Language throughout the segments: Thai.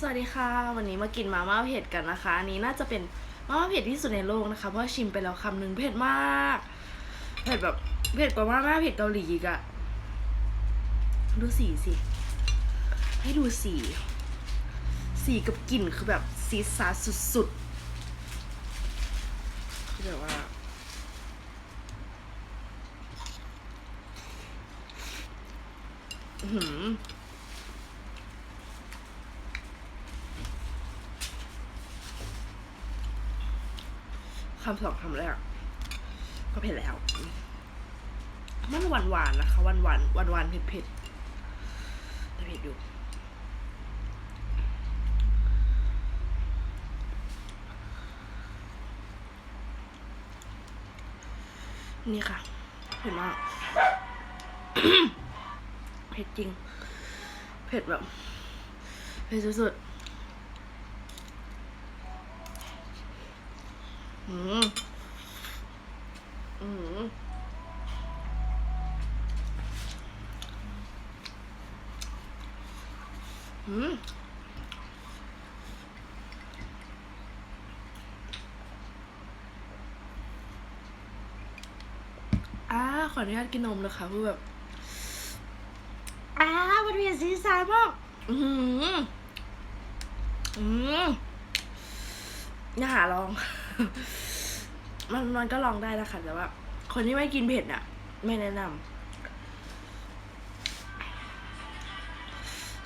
สวัสดีค่ะ วันนี้มากินมาม่าเผ็ดกันนะคะ อันนี้น่าจะเป็นมาม่าเผ็ดที่สุดในโลกนะคะ เพราะชิมไปแล้วคำหนึ่งเผ็ดมากเผ็ดแบบเผ็ดกว่ามาม่าเผ็ดเกาหลีอีกอะดูสีสิ ให้ดูสี สีกับกลิ่นคือแบบซีซาร์สุดๆคือแบบว่าอื้อหือ คำสองคำแรกก็เผ็ดแล้ว มันหวานหวานนะคะหวานหวานหวานหวานเผ็ดเผ็ดๆแต่เผ็ดอยู่นี่ค่ะเผ็ดมากเผ็ดจริง เผ็ดแบบ เผ็ดสุดๆ อืมอืมอืมอ่าขออนุญาตกินนมนะคะเพื่อแบบอ่ามันมีสีสันมากอืมอืมอย่าหาลอง มันมันก็ลองได้นะคะแต่ว่า คนที่ไม่กินเผ็ดอะ ไม่แนะนำ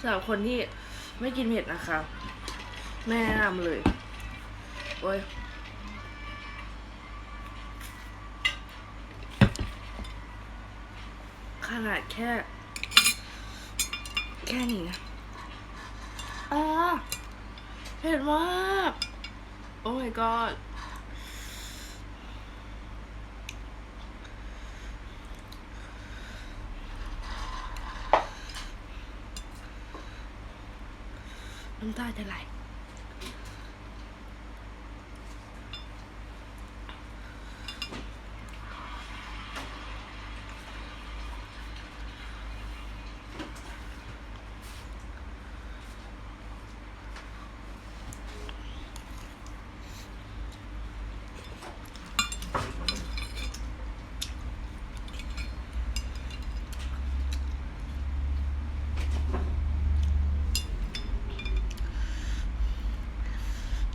สำหรับคนที่ไม่กินเผ็ดนะคะไม่แนะนำเลยโอ้ยขนาดแค่ แค่นี้นะอ่าเผ็ดมาก โอ้ my god น้ำตา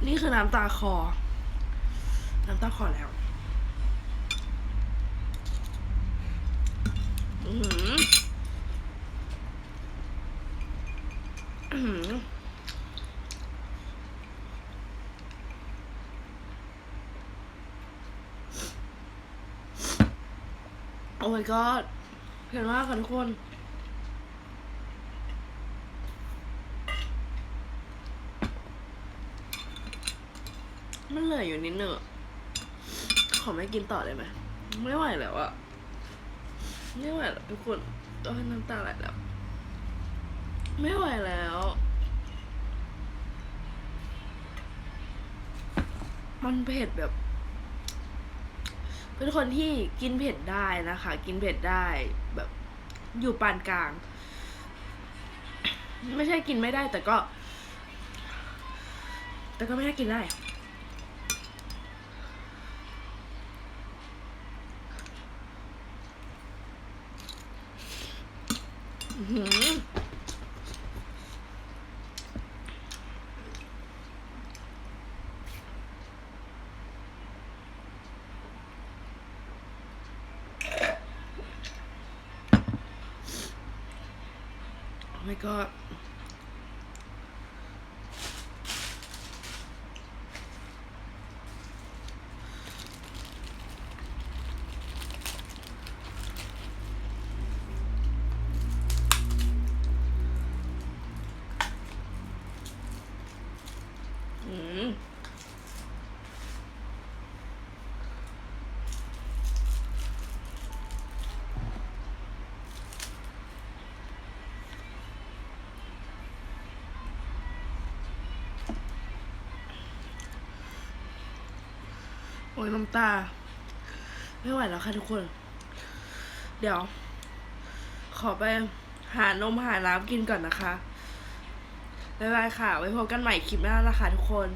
นี่คือน้ำตาคอ น้ำตาคอแล้วอืมอืมโอ้ my god เผ็ดมากค่ะทุกคน มันเหลืออยู่นิดนึงอะขอไม่กินต่อเลยไหมไม่ไหวแล้วอะไม่ไหวแล้วทุกคนต้องให้น้ำตาไหลแล้ว ไม่ไหวแล้วมันเผ็ดแบบ เป็นคนที่กินเผ็ดได้นะคะ กินเผ็ดได้แบบอยู่ปานกลาง ไม่ใช่กินไม่ได้แต่ก็ แต่ก็ไม่ได้กินได้ อื้อหื โอ้ยน้ำตา ไม่ไหวแล้วค่ะทุกคน เดี๋ยว ขอไปหานมหาน้ำกินก่อนนะคะบ๊ายบายค่ะ ไว้พบกันใหม่คลิปหน้านะคะทุกคน